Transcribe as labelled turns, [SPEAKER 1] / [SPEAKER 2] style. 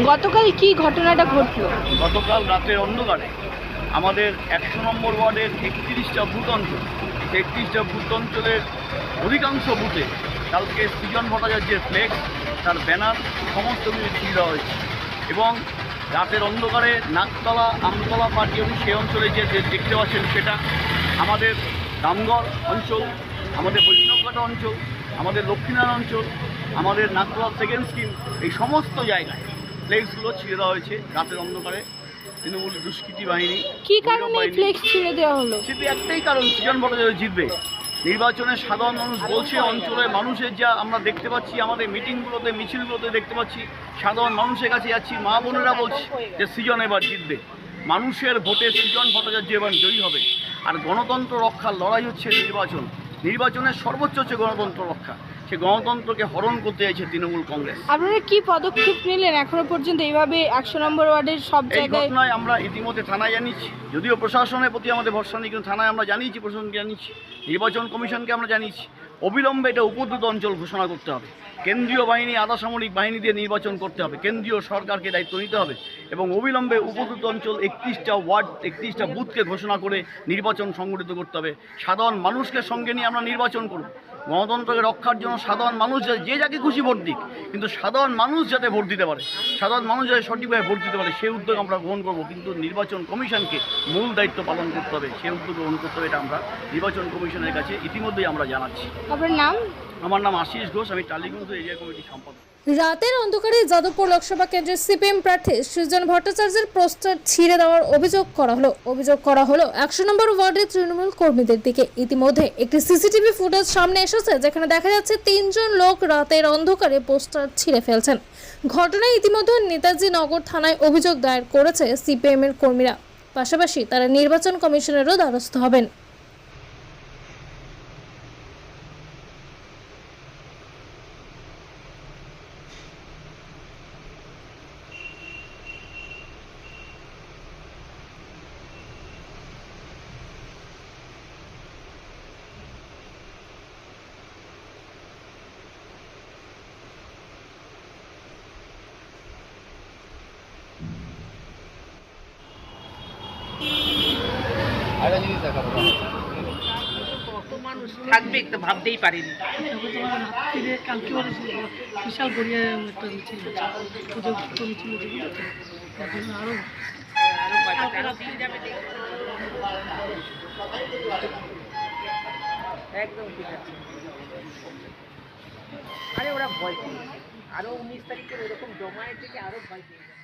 [SPEAKER 1] গতকাল কি ঘটনাটা ঘটলো?
[SPEAKER 2] গতকাল রাতের অন্ধকারে আমাদের একশো নম্বর ওয়ার্ডের একত্রিশটা বুথ অঞ্চল একত্রিশটা বুথ অঞ্চলের অধিকাংশ বুথে কালকে সৃজন ভট্টাচার্যের ফ্লেক্স তার ব্যানার সমস্ত কিছু ছিঁড়ে দেওয়া হয়েছে। এবং রাতের অন্ধকারে নাকতলা, আমতলা পার্টি অফিস সেই অঞ্চলে যে দেখতে পাচ্ছেন সেটা আমাদের রামগড় অঞ্চল, আমাদের বৈষ্ণবঘাটা অঞ্চল, আমাদের লক্ষ্মীনারায়ণ অঞ্চল, আমাদের নাকতলা সেকেন্ড স্কিম এই সমস্ত জায়গায় ফ্লেক্সগুলো ছিঁড়ে দেওয়া হয়েছে রাতের অন্ধকারে। তৃণমূল দুষ্কৃতী বাহিনী
[SPEAKER 1] কি কারণে ফ্লেক্স ছিঁড়ে দেওয়া হলো?
[SPEAKER 2] শুধু একটাই কারণ সৃজন ভট্টাচার্য জিতবে। নির্বাচনে সাধারণ মানুষ বলছে অঞ্চলের মানুষের যা আমরা দেখতে পাচ্ছি আমাদের মিটিংগুলোতে মিছিলগুলোতে দেখতে পাচ্ছি সাধারণ মানুষের কাছে যাচ্ছি মা বোনেরা বলছে যে সৃজন এবার জিতবে। মানুষের ভোটে সৃজন ভট্টাচার্য এবার জয়ী হবে। আর গণতন্ত্র রক্ষার লড়াই হচ্ছে নির্বাচন। নির্বাচনের সর্বোচ্চ হচ্ছে গণতন্ত্র রক্ষা। সে গণতন্ত্রকে হরণ করতে চাইছে তৃণমূল কংগ্রেস।
[SPEAKER 1] আপনারা কি পদক্ষেপ নিলেন? এখনও পর্যন্ত এইভাবে একশো নম্বর ওয়ার্ডের সব জায়গায়
[SPEAKER 2] ঘটনায় আমরা ইতিমধ্যে থানায় জানিয়েছি। যদিও প্রশাসনের প্রতি আমাদের ভরসা নেই কিন্তু থানায় আমরা জানিয়েছি প্রশাসনকে জানিয়েছি নির্বাচন কমিশনকে আমরা জানিয়েছি। অবিলম্বে এটা উপদ্রুত অঞ্চল ঘোষণা করতে হবে। কেন্দ্রীয় বাহিনী আধা সামরিক বাহিনী দিয়ে নির্বাচন করতে হবে। কেন্দ্রীয় সরকারকে দায়িত্ব নিতে হবে। এবং অবিলম্বে উপদ্রুত অঞ্চল একত্রিশটা ওয়ার্ড, একত্রিশটা বুথকে ঘোষণা করে নির্বাচন সংগঠিত করতে হবে। সাধারণ মানুষকে সঙ্গে নিয়ে আমরা নির্বাচন করব। গণতন্ত্রকে রক্ষার জন্য সাধারণ মানুষ যা- যাকে খুশি ভোট দিক, কিন্তু সাধারণ মানুষ যাতে ভোট দিতে পারে, সাধারণ মানুষ যাতে সঠিকভাবে ভোট দিতে পারে সেই উদ্যোগ আমরা গ্রহণ করব। কিন্তু নির্বাচন কমিশনকে মূল দায়িত্ব পালন করতে হবে। সেই উদ্যোগ গ্রহণ করতে হবে এটা আমরা নির্বাচন কমিশনের কাছে ইতিমধ্যেই আমরা জানাচ্ছি।
[SPEAKER 1] আপনার নাম?
[SPEAKER 2] আমার নাম আশিস ঘোষ, আমি টালিগঞ্জ এরিয়া সম্পাদক।
[SPEAKER 3] রাতের অন্ধকারে যাদবপুর লোকসভা কেন্দ্রের সিপিএম প্রার্থী সৃজন ভট্টাচার্যের পোস্টার ছিঁড়ে দেওয়ার অভিযোগ করা হলো। অভিযোগ করা হলো একশো নম্বর ওয়ার্ডের তৃণমূল কর্মীদের দিকে। ইতিমধ্যে একটি সিসিটিভি ফুটেজ সামনে এসেছে, যেখানে দেখা যাচ্ছে তিনজন লোক রাতের অন্ধকারে পোস্টার ছিঁড়ে ফেলছেন। ঘটনায় ইতিমধ্যে নেতাজি নগর থানায় অভিযোগ দায়ের করেছে সিপিএমের কর্মীরা। পাশাপাশি তারা নির্বাচন কমিশনেরও দ্বারস্থ হবেন।
[SPEAKER 4] থাকবে তো ভাবতেই পারিনি।
[SPEAKER 5] কালকে বিশাল গড়িয়া একটা মিছিল পুজো মিছিল আরও।
[SPEAKER 4] একদম ঠিক আছে। আরে ওরা ভয় পেয়েছে। আরও উনিশ তারিখের ওরকম জমায়েত থেকে আরও ভয় পেয়ে যাবে